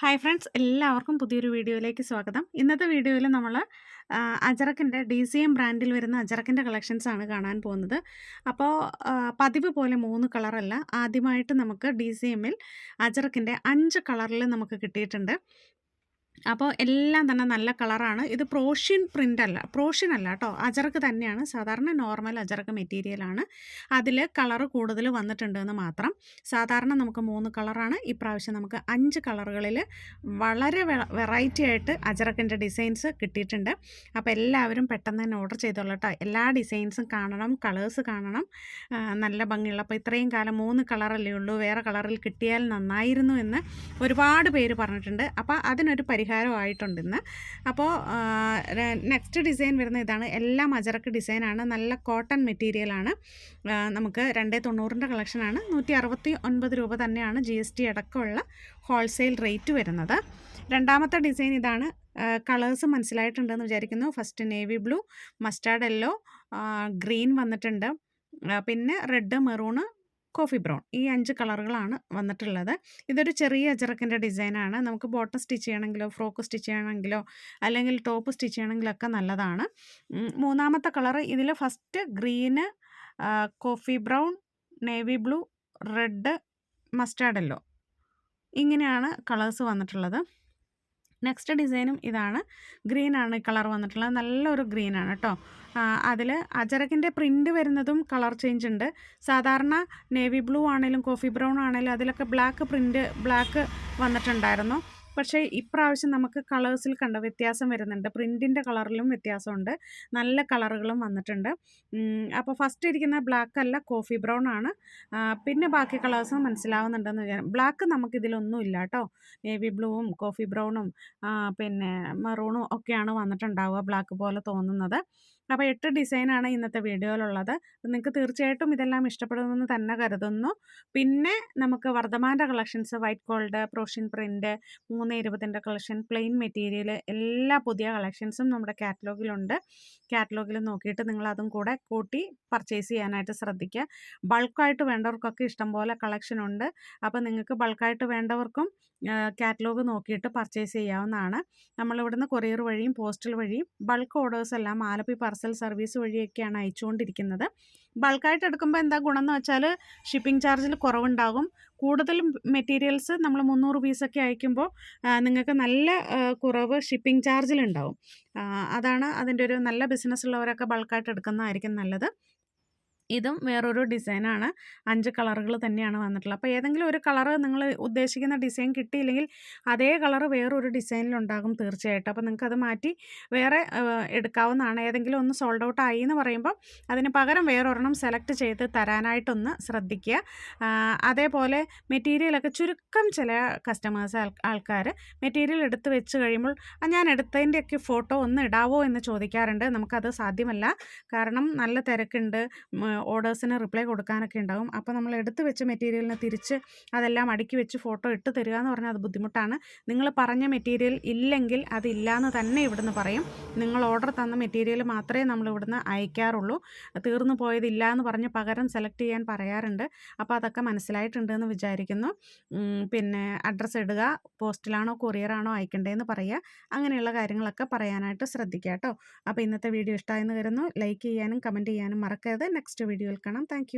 Hi friends എല്ലാവർക്കും പുതിയൊരു വീഡിയോയിലേക്ക് സ്വാഗതം. ഇന്നത്തെ വീഡിയോയിൽ നമ്മൾ അജറക്കിന്റെ ഡി സി എം ബ്രാൻഡിൽ വരുന്ന അജറക്കിന്റെ കളക്ഷൻസാണ് കാണാൻ പോകുന്നത്. അപ്പോൾ പതിവ് പോലെ മൂന്ന് കളറല്ല. ആദ്യമായിട്ട് നമുക്ക് ഡി സി എമ്മിൽ അജറക്കിന്റെ അഞ്ച് കളറിൽ നമുക്ക് കിട്ടിയിട്ടുണ്ട്. അപ്പോൾ എല്ലാം തന്നെ നല്ല കളറാണ്. ഇത് പ്രോഷ്യൻ പ്രിന്റ് അല്ല. പ്രോഷ്യൻ അല്ല കേട്ടോ. അജർക്ക് തന്നെയാണ്. സാധാരണ നോർമൽ അജർക്ക് മെറ്റീരിയലാണ് അതിൽ കളർ കൂടുതൽ വന്നിട്ടുണ്ട് എന്ന് മാത്രം. സാധാരണ നമുക്ക് മൂന്ന് കളറാണ്. ഇപ്രാവശ്യം നമുക്ക് അഞ്ച് കളറുകളിൽ വളരെ വെറൈറ്റി ആയിട്ട് അജറക്കിന്റെ ഡിസൈൻസ് കിട്ടിയിട്ടുണ്ട്. അപ്പോൾ എല്ലാവരും പെട്ടെന്ന് തന്നെ ഓർഡർ ചെയ്തോളൂ കേട്ടോ. എല്ലാ ഡിസൈൻസും കാണണം കളേഴ്സ് കാണണം. നല്ല ഭംഗിയുള്ള. അപ്പോൾ ഇത്രയും കാലം മൂന്ന് കളറല്ലേ ഉള്ളൂ. വേറെ കളറിൽ കിട്ടിയാൽ നന്നായിരുന്നു എന്ന് ഒരുപാട് പേര് പറഞ്ഞിട്ടുണ്ട്. അപ്പോൾ അതിനൊരു പരിഹാരമായിട്ടുണ്ട് ഇന്ന് അപ്പോൾ നെക്സ്റ്റ് ഡിസൈൻ വരുന്ന ഇതാണ്. എല്ലാം അജറക്ക് ഡിസൈനാണ് നല്ല കോട്ടൺ മെറ്റീരിയലാണ് നമുക്ക് രണ്ടേ തൊണ്ണൂറിന്റെ കളക്ഷനാണ് നൂറ്റി അറുപത്തി ഒൻപത് രൂപ തന്നെയാണ് ജി എസ് ടി അടക്കമുള്ള ഹോൾസെയിൽ റേറ്റ് വരുന്നത്. രണ്ടാമത്തെ ഡിസൈൻ ഇതാണ്. കളേഴ്സ് മനസ്സിലായിട്ടുണ്ടെന്ന് വിചാരിക്കുന്നു. First navy blue mustard yellow green വന്നിട്ടുണ്ട്. പിന്നെ റെഡ് മെറൂണ് കോഫി ബ്രൗൺ ഈ അഞ്ച് കളറുകളാണ് വന്നിട്ടുള്ളത്. ഇതൊരു ചെറിയ അജറക്കിന്റെ ഡിസൈനാണ്. നമുക്ക് ബോട്ടം സ്റ്റിച്ച് ചെയ്യണമെങ്കിലോ ഫ്രോക്ക് സ്റ്റിച്ച് ചെയ്യണമെങ്കിലോ അല്ലെങ്കിൽ ടോപ്പ് സ്റ്റിച്ച് ചെയ്യണമെങ്കിലൊക്കെ നല്ലതാണ്. മൂന്നാമത്തെ കളർ ഇതിൽ first green coffee brown navy blue red mustard yellow. ഇങ്ങനെയാണ് കളേഴ്സ് വന്നിട്ടുള്ളത്. നെക്സ്റ്റ് ഡിസൈനും ഇതാണ്. ഗ്രീൻ ആണ് കളർ വന്നിട്ടുള്ളത്. നല്ലൊരു ഗ്രീനാണ് കേട്ടോ അതിൽ അജറക്കിന്റെ പ്രിന്റ് വരുന്നതും കളർ ചേഞ്ച് ഉണ്ട്. സാധാരണ നേവി ബ്ലൂ ആണെങ്കിലും കോഫി ബ്രൗൺ ആണെങ്കിലും അതിലൊക്കെ ബ്ലാക്ക് പ്രിന്റ് ബ്ലാക്ക് വന്നിട്ടുണ്ടായിരുന്നു. പക്ഷേ ഇപ്രാവശ്യം നമുക്ക് കളേഴ്സിൽ കണ്ട വ്യത്യാസം വരുന്നുണ്ട്. പ്രിന്റിന്റെ കളറിലും വ്യത്യാസമുണ്ട്. നല്ല കളറുകളും വന്നിട്ടുണ്ട്. അപ്പോൾ ഫസ്റ്റ് ഇരിക്കുന്ന ബ്ലാക്ക് അല്ല കോഫി ബ്രൗൺ ആണ്. പിന്നെ ബാക്കി കളേഴ്സും മനസ്സിലാവുന്നുണ്ടെന്ന് വിചാരിക്കും ബ്ലാക്ക് നമുക്കിതിലൊന്നും ഇല്ല കേട്ടോ. നേവി ബ്ലൂവും കോഫി ബ്രൗണും പിന്നെ മെറൂണും ഒക്കെയാണ് വന്നിട്ടുണ്ടാവുക ബ്ലാക്ക് പോലെ തോന്നുന്നത്. അപ്പോൾ എട്ട് ഡിസൈനാണ് ഇന്നത്തെ വീഡിയോയിലുള്ളത് നിങ്ങൾക്ക് തീർച്ചയായിട്ടും ഇതെല്ലാം ഇഷ്ടപ്പെടുമെന്ന് തന്നെ കരുതുന്നു. പിന്നെ നമുക്ക് വർദ്ധമാന്റെ collections white gold Prussian print മൂന്ന് ഇരുപതിന്റെ കളക്ഷൻ പ്ലെയിൻ മെറ്റീരിയൽ എല്ലാ പുതിയ കളക്ഷൻസും നമ്മുടെ കാറ്റലോഗിലുണ്ട് കാറ്റലോഗിൽ നോക്കിയിട്ട് നിങ്ങൾ അതും കൂടെ കൂട്ടി പർച്ചേസ് ചെയ്യാനായിട്ട് ശ്രദ്ധിക്കുക. ബൾക്കായിട്ട് വേണ്ടവർക്കൊക്കെ ഇഷ്ടംപോലെ കളക്ഷൻ ഉണ്ട്. അപ്പോൾ നിങ്ങൾക്ക് ബൾക്കായിട്ട് വേണ്ടവർക്കും കാറ്റലോഗ് നോക്കിയിട്ട് പർച്ചേസ് ചെയ്യാവുന്നതാണ്. നമ്മളിവിടുന്ന് കൊറിയർ വഴിയും പോസ്റ്റൽ വഴിയും ബൾക്ക് ഓർഡേഴ്സ് എല്ലാം ആലപ്പി പാർസൽ സർവീസ് വഴിയൊക്കെയാണ് അയച്ചുകൊണ്ടിരിക്കുന്നത്. ബൾക്കായിട്ട് എടുക്കുമ്പോൾ എന്താ ഗുണം എന്ന് വെച്ചാൽ ഷിപ്പിംഗ് ചാർജിൽ കുറവുണ്ടാകും. കൂടുതൽ മെറ്റീരിയൽസ് നമ്മൾ മുന്നൂറ് പീസൊക്കെ അയക്കുമ്പോൾ നിങ്ങൾക്ക് നല്ല കുറവ് ഷിപ്പിംഗ് ചാർജിലുണ്ടാവും. അതാണ് അതിന്റെ ഒരു നല്ല ബിസിനസ് ഉള്ളവരൊക്കെ ബൾക്കായിട്ട് എടുക്കുന്നതായിരിക്കും നല്ലത്. ഇതും വേറൊരു ഡിസൈനാണ്. അഞ്ച് കളറുകൾ തന്നെയാണ് വന്നിട്ടുള്ളത്. അപ്പോൾ ഏതെങ്കിലും ഒരു കളറ് നിങ്ങൾ ഉദ്ദേശിക്കുന്ന ഡിസൈൻ കിട്ടിയില്ലെങ്കിൽ അതേ കളറ് വേറൊരു ഡിസൈനിലുണ്ടാകും തീർച്ചയായിട്ടും. അപ്പോൾ നിങ്ങൾക്ക് അത് മാറ്റി വേറെ എടുക്കാവുന്നതാണ്. ഏതെങ്കിലും ഒന്ന് സോൾഡ് ഔട്ട് ആയി എന്ന് പറയുമ്പോൾ അതിന് പകരം വേറൊരെണ്ണം സെലക്ട് ചെയ്ത് തരാനായിട്ടൊന്ന് ശ്രദ്ധിക്കുക. അതേപോലെ മെറ്റീരിയലൊക്കെ ചുരുക്കം ചില കസ്റ്റമേഴ്സ് ആൾക്കാർ മെറ്റീരിയൽ എടുത്ത് വെച്ച് കഴിയുമ്പോൾ "ആ, ഞാൻ എടുത്തതിന്റെയൊക്കെ ഫോട്ടോ ഒന്ന് ഇടാവോ? എന്ന് ചോദിക്കാറുണ്ട്. നമുക്കത് സാധ്യമല്ല. കാരണം നല്ല തിരക്കുണ്ട്. ഓർഡേഴ്സിന് റിപ്ലൈ കൊടുക്കാനൊക്കെ ഉണ്ടാവും. അപ്പോൾ നമ്മൾ എടുത്തു വെച്ച മെറ്റീരിയലിനെ തിരിച്ച് അതെല്ലാം അടുക്കി വെച്ച് ഫോട്ടോ ഇട്ട് തരിക എന്ന് പറഞ്ഞാൽ അത് ബുദ്ധിമുട്ടാണ്. നിങ്ങൾ പറഞ്ഞ മെറ്റീരിയൽ ഇല്ലെങ്കിൽ അതില്ല എന്ന് തന്നെ ഇവിടുന്ന് പറയും. നിങ്ങൾ ഓർഡർ തന്ന മെറ്റീരിയൽ മാത്രമേ നമ്മൾ ഇവിടുന്ന് അയക്കാറുള്ളൂ. തീർന്നു പോയതില്ല എന്ന് പറഞ്ഞ് പകരം സെലക്ട് ചെയ്യാൻ പറയാറുണ്ട്. അപ്പോൾ അതൊക്കെ മനസ്സിലായിട്ടുണ്ട് എന്ന് വിചാരിക്കുന്നു. പിന്നെ അഡ്രസ്സ് ഇടുക പോസ്റ്റിലാണോ കൊറിയറാണോ അയക്കേണ്ടതെന്ന് പറയുക. അങ്ങനെയുള്ള കാര്യങ്ങളൊക്കെ പറയാനായിട്ട് ശ്രദ്ധിക്കുക കേട്ടോ. അപ്പോൾ ഇന്നത്തെ വീഡിയോ ഇഷ്ടമായെന്ന് കരുതുന്നു. ലൈക്ക് ചെയ്യാനും കമന്റ് ചെയ്യാനും മറക്കരുത്. നെക്സ്റ്റ് വീഡിയോയിൽ കാണാം. താങ്ക്